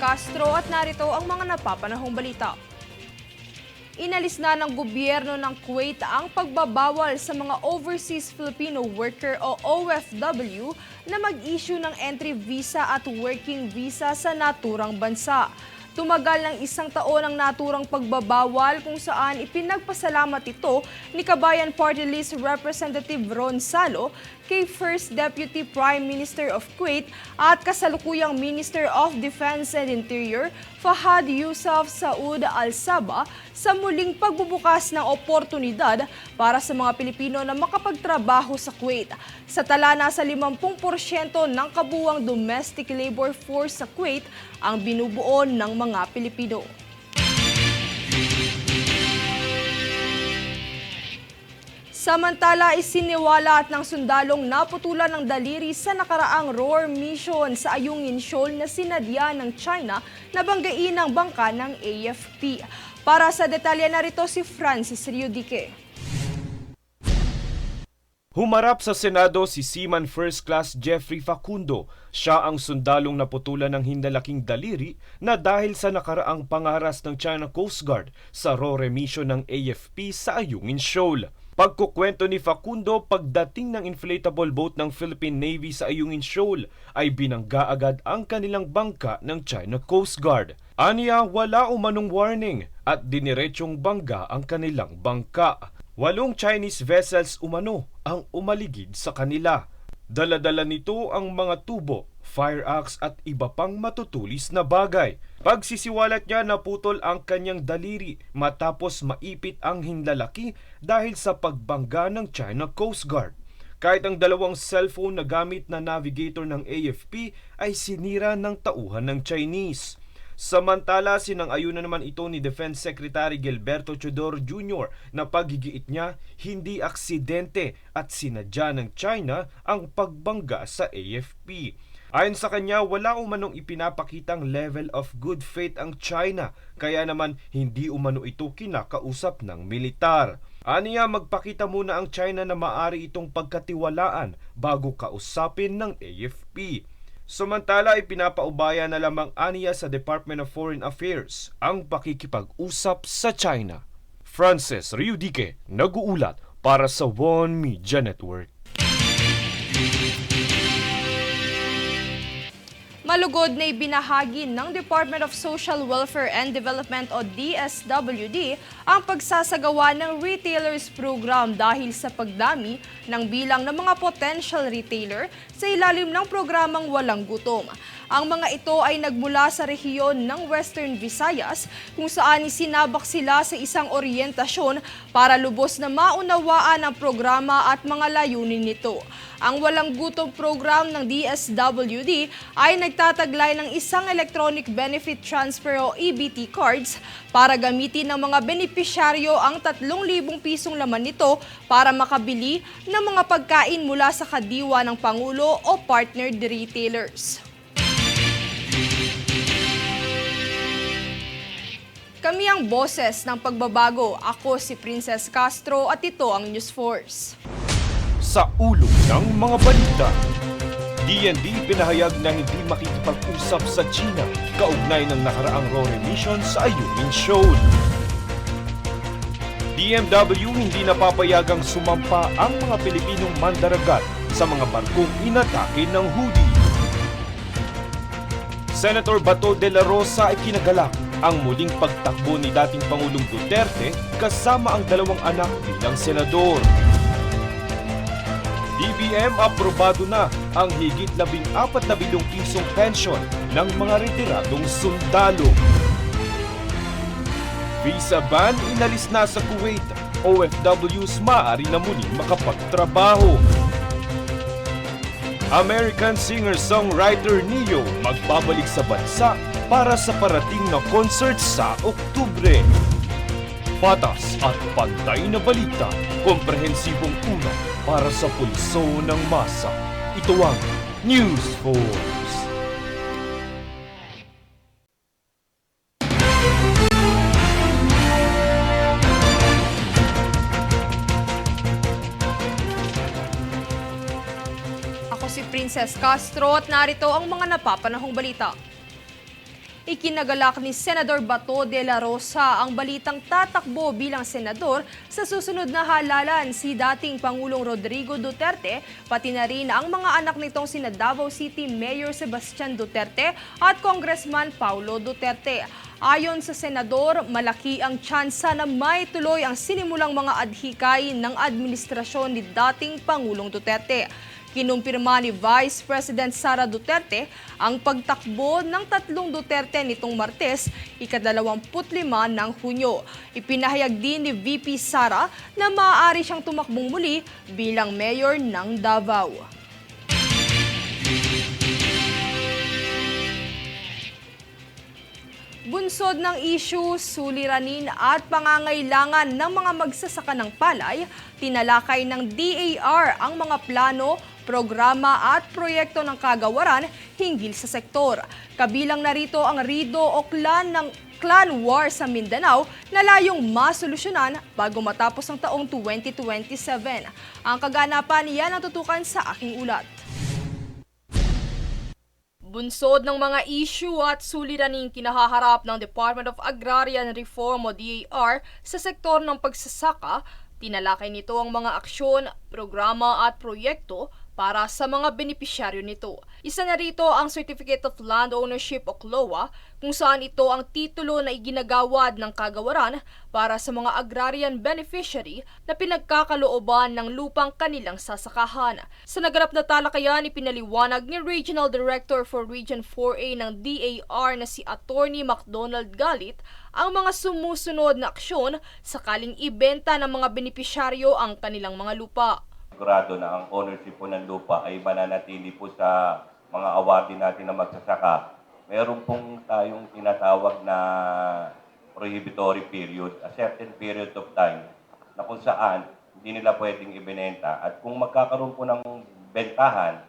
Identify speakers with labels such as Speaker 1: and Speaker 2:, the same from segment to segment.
Speaker 1: Castro at narito ang mga napapanahong balita. Inalis na ng gobyerno ng Kuwait ang pagbabawal sa mga overseas Filipino worker o OFW na mag-issue ng entry visa at working visa sa naturang bansa. Tumagal ng isang taon ang naturang pagbabawal kung saan ipinagpasalamat ito ni Kabayan Party List Representative Ron Salo kay First Deputy Prime Minister of Kuwait at kasalukuyang Minister of Defense and Interior Fahad Yusuf Saud Al-Saba sa muling pagbubukas ng oportunidad para sa mga Pilipino na makapagtrabaho sa Kuwait. Sa tala nasa 50% ng kabuwang domestic labor force sa Kuwait ang binubuo ng mga Pilipino. Samantala, isiniwala at ng sundalong naputulan ng daliri sa nakaraang ROAR mission sa Ayungin Shoal na sinadya ng China na banggain ang bangka ng AFP. Para sa detalye narito si Francis Riudique.
Speaker 2: Humarap sa Senado si Seaman First Class Jeffrey Facundo. Siya ang sundalong naputulan ng hindalaking daliri na dahil sa nakaraang pangaras ng China Coast Guard sa RORE mission ng AFP sa Ayungin Shoal. Pagkukwento ni Facundo, pagdating ng inflatable boat ng Philippine Navy sa Ayungin Shoal ay binangga agad ang kanilang bangka ng China Coast Guard. Aniya, wala umanong warning at diniretsyong bangga ang kanilang bangka. Walong Chinese vessels umano ang umaligid sa kanila. Daladala nito ang mga tubo, fire axe at iba pang matutulis na bagay. Pagsisiwalat niya naputol ang kanyang daliri matapos maipit ang hinlalaki dahil sa pagbangga ng China Coast Guard. Kahit ang dalawang cellphone na gamit na navigator ng AFP ay sinira ng tauhan ng Chinese. Samantala, sinang-ayunan naman ito ni Defense Secretary Gilberto Chodor Jr. na paggigiit niya hindi aksidente at sinadya ng China ang pagbangga sa AFP. Ayon sa kanya, wala umanong ipinapakitang level of good faith ang China, kaya naman hindi umano ito kinakausap ng militar. Aniya magpakita muna ang China na maari itong pagkatiwalaan bago kausapin ng AFP. Samantala ay pinapaubaya na lamang aniya sa Department of Foreign Affairs ang pakikipag-usap sa China. Francis Riudique, nag-uulat para sa One Media Network.
Speaker 1: Malugod na ibinahagi ng Department of Social Welfare and Development o DSWD ang pagsasagawa ng retailers program dahil sa pagdami ng bilang ng mga potential retailer sa ilalim ng programang Walang Gutom. Ang mga ito ay nagmula sa rehiyon ng Western Visayas kung saan isinabak sila sa isang oryentasyon para lubos na maunawaan ang programa at mga layunin nito. Ang Walang Gutom program ng DSWD ay nagtataglay ng isang electronic benefit transfer o EBT cards para gamitin ng mga benepisyaryo ang 3,000 pisong laman nito para makabili ng mga pagkain mula sa kadiwa ng Pangulo o partnered retailers. Kami ang boses ng pagbabago. Ako si Princess Castro at ito ang News Force.
Speaker 2: Sa ulo ng mga balita, DND pinahayag na hindi makikipag-usap sa China kaugnay ng nakaraang RORE mission sa Ayungin Shoal. DMW hindi napapayagang sumampa ang mga Pilipinong mandaragat sa mga barkong inatake ng Houthi. Senator Bato de la Rosa ay kinagalak ang muling pagtakbo ni dating Pangulong Duterte kasama ang dalawang anak bilang senador. DBM aprobado na ang higit 14 na bilyong pisong pension ng mga retiradong sundalo. Visa ban inalis na sa Kuwait. OFWs maaari na muling makapagtrabaho. American singer-songwriter Neo magbabalik sa bansa para sa parating na concert sa Oktubre. Patas at pantay na balita, komprehensibong una para sa pulso ng masa. Ito ang News Force.
Speaker 1: Ako si Princess Castro at narito ang mga napapanahong balita. Ikinagalak ni Senador Bato de la Rosa ang balitang tatakbo bilang senador sa susunod na halalan si dating Pangulong Rodrigo Duterte, pati na rin ang mga anak nitong sina Davao City Mayor Sebastian Duterte at Congressman Paulo Duterte. Ayon sa senador, malaki ang tsansa na may tuloy ang sinimulang mga adhikay ng administrasyon ni dating Pangulong Duterte. Kinumpirma ni Vice President Sara Duterte ang pagtakbo ng tatlong Duterte nitong Martes, ikadalawamput-lima ng Hunyo. Ipinahayag din ni VP Sara na maaari siyang tumakbong muli bilang mayor ng Davao. Bunsod ng issue, suliranin at pangangailangan ng mga magsasaka ng palay, tinalakay ng DAR ang mga plano, programa at proyekto ng kagawaran hinggil sa sektor. Kabilang narito ang Rido o Clan ng Clan War sa Mindanao na layong masolusyonan bago matapos ang taong 2027. Ang kaganapan yan ang tutukan sa aking ulat. Bunsod ng mga issue at suliraning kinahaharap ng Department of Agrarian Reform o DAR sa sektor ng pagsasaka, tinalakay nito ang mga aksyon, programa at proyekto para sa mga benepisyaryo nito. Isa na rito ang Certificate of Land Ownership o CLOA kung saan ito ang titulo na iginagawad ng kagawaran para sa mga agrarian beneficiary na pinagkakalooban ng lupang kanilang sasakahan. Sa naganap na talakayan, ipinaliwanag ni Regional Director for Region 4A ng DAR na si Attorney McDonald Galit ang mga sumusunod na aksyon sakaling ibenta ng mga benepisyaryo ang kanilang mga lupa.
Speaker 3: Sigurado na ang ownership po ng lupa ay mananatili po sa mga awardee natin na magsasaka. Meron pong tayong tinatawag na prohibitory period, a certain period of time na kung saan hindi nila pwedeng ibinenta. At kung magkakaroon po ng bentahan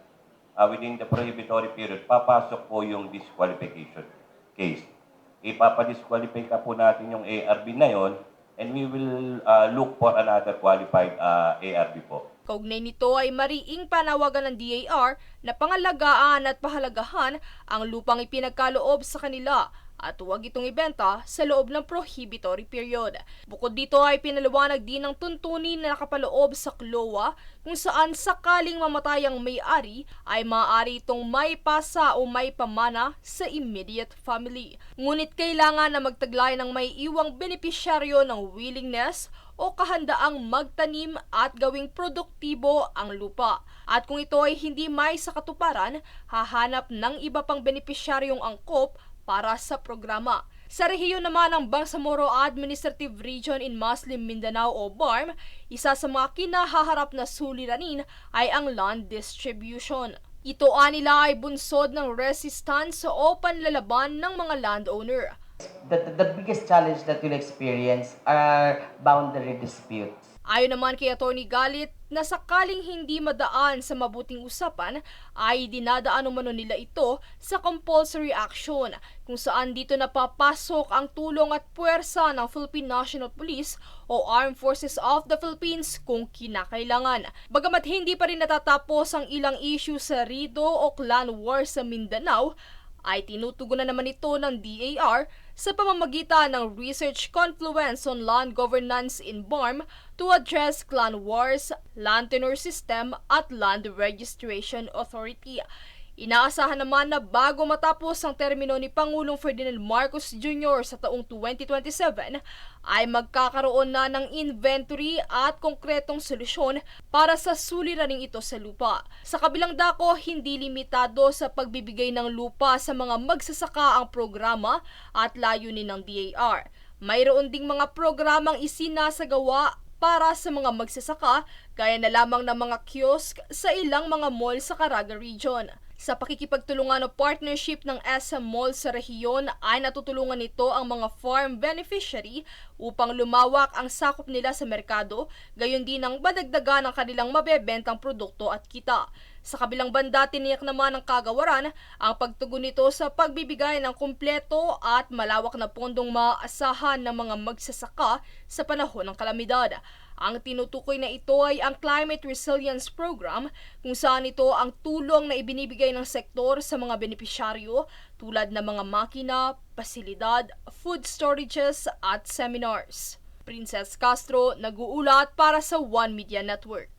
Speaker 3: uh, within the prohibitory period, papasok po yung disqualification case. Ipapadisqualify ka po natin yung ARB na yon and we will uh, look for another qualified uh, ARB po.
Speaker 1: Kaugnay nito ay mariing panawagan ng DAR na pangalagaan at pahalagahan ang lupang ipinagkaloob sa kanila at huwag itong ibenta sa loob ng prohibitory period. Bukod dito ay pinaliwanag din ng tuntunin na nakapaloob sa KLOA kung saan sakaling mamatay ang may-ari ay maaari itong may pasa o may pamana sa immediate family. Ngunit kailangan na magtaglay ng may iwang benepisyaryo ng willingness o kahandaang magtanim at gawing produktibo ang lupa. At kung ito ay hindi may sa katuparan, hahanap ng iba pang benepisyaryong angkop para sa programa. Sa rehiyon naman ng Bangsamoro Administrative Region in Muslim Mindanao o BARM, isa sa mga kinahaharap na suliranin ay ang land distribution. Ito nila ay bunsod ng resistance o panlalaban ng mga landowner.
Speaker 4: The, the, biggest challenge that you'll experience are boundary disputes.
Speaker 1: Ayon naman kay Attorney Galit na sakaling hindi madaan sa mabuting usapan ay dinadaan umano nila ito sa compulsory action kung saan dito napapasok ang tulong at puwersa ng Philippine National Police o Armed Forces of the Philippines kung kinakailangan. Bagamat hindi pa rin natatapos ang ilang issue sa Rido o Clan War sa Mindanao, ay tinutugunan naman ito ng DAR sa pamamagitan ng Research Confluence on Land Governance in BARM to address clan wars, land tenure system at land registration authority. Inaasahan naman na bago matapos ang termino ni Pangulong Ferdinand Marcos Jr. sa taong 2027 ay magkakaroon na ng inventory at konkretong solusyon para sa suliraning ito sa lupa. Sa kabilang dako, hindi limitado sa pagbibigay ng lupa sa mga magsasaka ang programa at layunin ng DAR. Mayroon ding mga programang isinasagawa para sa mga magsasaka gaya na lamang ng mga kiosk sa ilang mga mall sa Caraga Region. Sa pakikipagtulungan o partnership ng SM Mall sa rehiyon ay natutulungan nito ang mga farm beneficiary upang lumawak ang sakop nila sa merkado, gayon din ang badagdagan ang kanilang mabebentang produkto at kita. Sa kabilang banda, tiniyak naman ng kagawaran ang pagtugon nito sa pagbibigay ng kumpleto at malawak na pondong maaasahan ng mga magsasaka sa panahon ng kalamidad. Ang tinutukoy na ito ay ang Climate Resilience Program kung saan ito ang tulong na ibinibigay ng sektor sa mga benepisyaryo tulad ng mga makina, pasilidad, food storages at seminars. Princess Castro nag-uulat para sa One Media Network.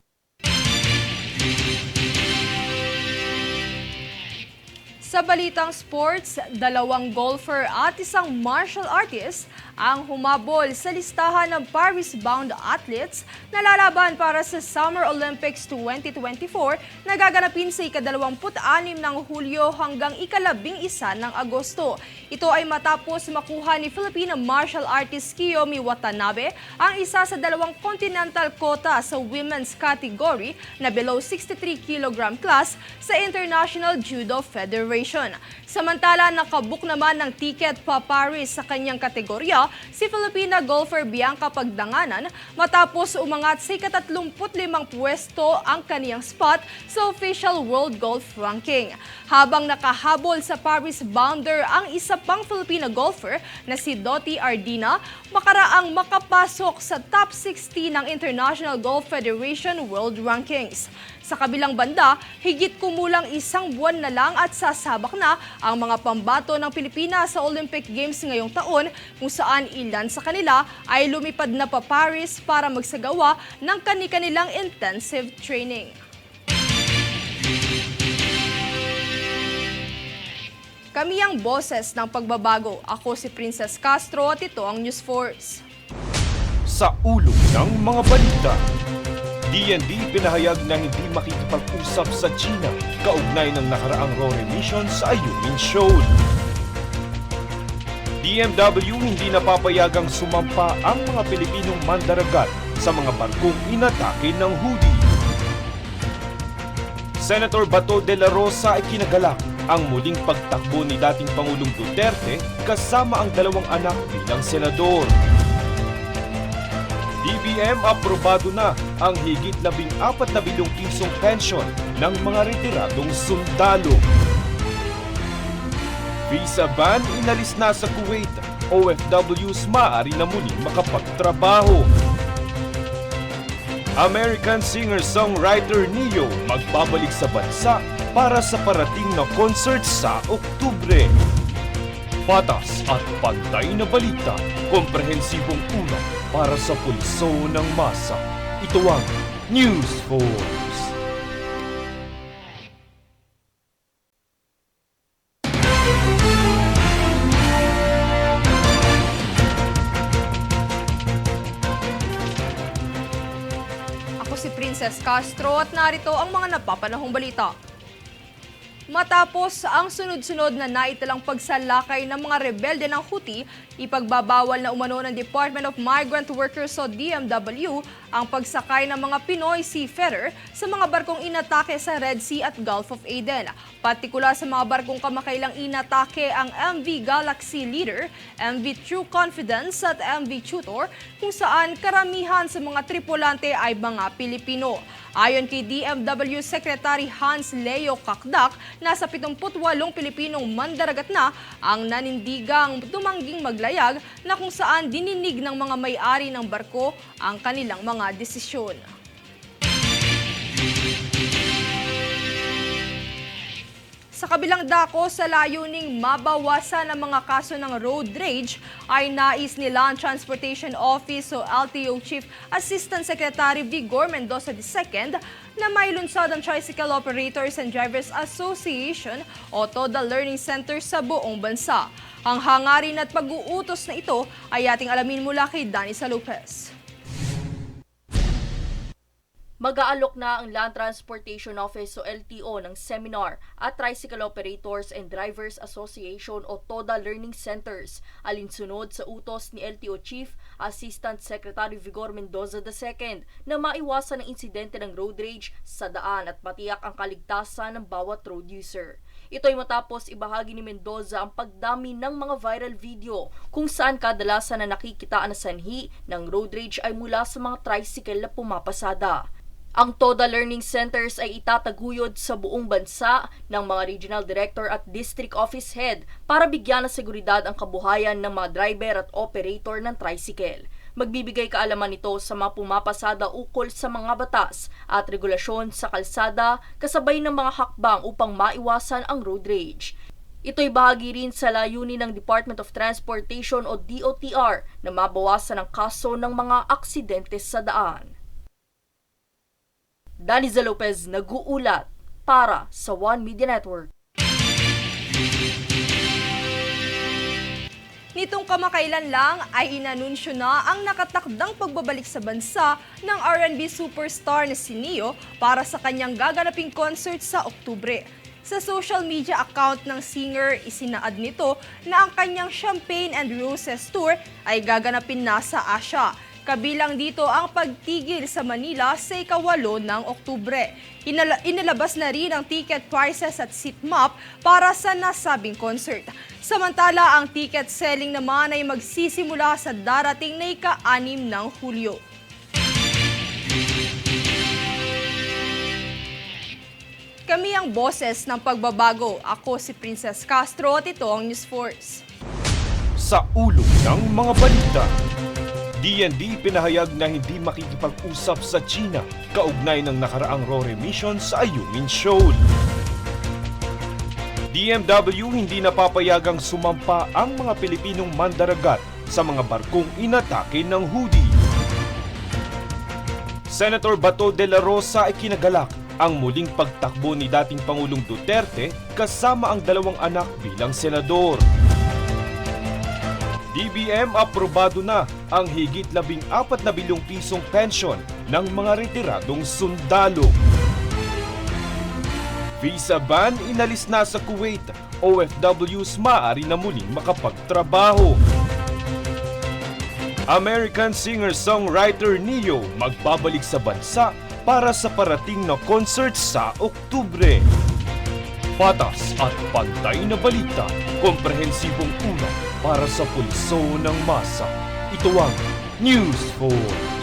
Speaker 1: Sa balitang sports, dalawang golfer at isang martial artist ang humabol sa listahan ng Paris-bound athletes na lalaban para sa Summer Olympics 2024 na gaganapin sa ika-26 ng Hulyo hanggang ikalabing isa ng Agosto. Ito ay matapos makuha ni Filipino martial artist Kiyomi Watanabe ang isa sa dalawang continental quota sa women's category na below 63 kg class sa International Judo Federation. Samantala, nakabook naman ng ticket pa Paris sa kanyang kategorya si Filipina golfer Bianca Pagdanganan matapos umangat sa ika-35 pwesto ang kaniyang spot sa official World Golf Ranking. Habang nakahabol sa Paris bounder ang isa pang Filipina golfer na si Dottie Ardina, makaraang makapasok sa top 60 ng International Golf Federation World Rankings. Sa kabilang banda, higit kumulang isang buwan na lang at sasabak na ang mga pambato ng Pilipinas sa Olympic Games ngayong taon kung saan ilan sa kanila ay lumipad na pa Paris para magsagawa ng kani-kanilang intensive training. Kami ang boses ng pagbabago. Ako si Princess Castro at ito ang News Force.
Speaker 2: Sa ulo ng mga balita, DND pinahayag na hindi makikipag-usap sa China kaugnay ng nakaraang Rory mission sa Ayungin Shoal. DMW hindi napapayagang sumampa ang mga Pilipinong mandaragat sa mga barkong inatake ng Houthi. Senator Bato de la Rosa ay kinagalak ang muling pagtakbo ni dating Pangulong Duterte kasama ang dalawang anak bilang senador. DBM aprobado na ang higit 14 na bilyong pisong pension ng mga retiradong sundalo. Visa ban inalis na sa Kuwait. OFWs maaari na muling makapagtrabaho. American singer-songwriter Neo magbabalik sa bansa para sa parating na concert sa Oktubre. Patas at pantay na balita, komprehensibong ulat para sa pulso ng masa. Ito ang News Force.
Speaker 1: Ako si Princess Castro at narito ang mga napapanahong balita. Matapos ang sunod-sunod na naitalang pagsalakay ng mga rebelde ng Houthi, ipagbabawal na umano ng Department of Migrant Workers o DMW ang pagsakay ng mga Pinoy seafarer sa mga barkong inatake sa Red Sea at Gulf of Aden. Partikular sa mga barkong kamakailang inatake ang MV Galaxy Leader, MV True Confidence at MV Tutor kung saan karamihan sa mga tripulante ay mga Pilipino. Ayon kay DMW Secretary Hans Leo Kakdak, nasa 78 Pilipinong mandaragat na ang nanindigang tumangging maglayag na kung saan dininig ng mga may-ari ng barko ang kanilang mga desisyon. Sa kabilang dako sa layuning mabawasan ang mga kaso ng road rage ay nais ni Land Transportation Office o LTO Chief Assistant Secretary Vigor Mendoza II na may lunsad ang Tricycle Operators and Drivers Association o TODA Learning Center sa buong bansa. Ang hangarin at pag-uutos na ito ay ating alamin mula kay Danisa Lopez.
Speaker 5: Mag-aalok na ang Land Transportation Office o LTO ng seminar at Tricycle Operators and Drivers Association o TODA Learning Centers alinsunod sa utos ni LTO Chief Assistant Secretary Vigor Mendoza II na maiwasan ang insidente ng road rage sa daan at matiyak ang kaligtasan ng bawat road user. Ito ay matapos ibahagi ni Mendoza ang pagdami ng mga viral video kung saan kadalasan na nakikita na sanhi ng road rage ay mula sa mga tricycle na pumapasada. Ang TODA Learning Centers ay itataguyod sa buong bansa ng mga regional director at district office head para bigyan ng seguridad ang kabuhayan ng mga driver at operator ng tricycle. Magbibigay kaalaman nito sa mga pumapasada ukol sa mga batas at regulasyon sa kalsada kasabay ng mga hakbang upang maiwasan ang road rage. Ito'y bahagi rin sa layunin ng Department of Transportation o DOTR na mabawasan ang kaso ng mga aksidente sa daan. Daniza Lopez nag-uulat para sa One Media Network.
Speaker 1: Nitong kamakailan lang ay inanunsyo na ang nakatakdang pagbabalik sa bansa ng R&B superstar na si Neo para sa kanyang gaganaping concert sa Oktubre. Sa social media account ng singer, isinaad nito na ang kanyang Champagne and Roses Tour ay gaganapin na sa Asia. Kabilang dito ang pagtigil sa Manila sa ikawalo ng Oktubre. Inala- inalabas na rin ang ticket prices at seat map para sa nasabing concert. Samantala, ang ticket selling naman ay magsisimula sa darating na ika-anim ng Hulyo. Kami ang boses ng pagbabago. Ako si Princess Castro at ito ang News Force.
Speaker 2: Sa ulo ng mga balita. DND pinahayag na hindi makikipag-usap sa China kaugnay ng nakaraang RORE mission sa Ayungin Shoal. DMW hindi napapayagang sumampa ang mga Pilipinong mandaragat sa mga barkong inatake ng Houthi. Senator Bato de la Rosa ay kinagalak ang muling pagtakbo ni dating Pangulong Duterte kasama ang dalawang anak bilang senador. DBM aprobado na ang higit labing apat na bilyong pisong pension ng mga retiradong sundalo. Visa ban inalis na sa Kuwait. OFWs maaari na muling makapagtrabaho. American singer-songwriter Neo magbabalik sa bansa para sa parating na concert sa Oktubre. Patas at pantay na balita, komprehensibong ulat para sa pulso ng masa. Ito ang News Force.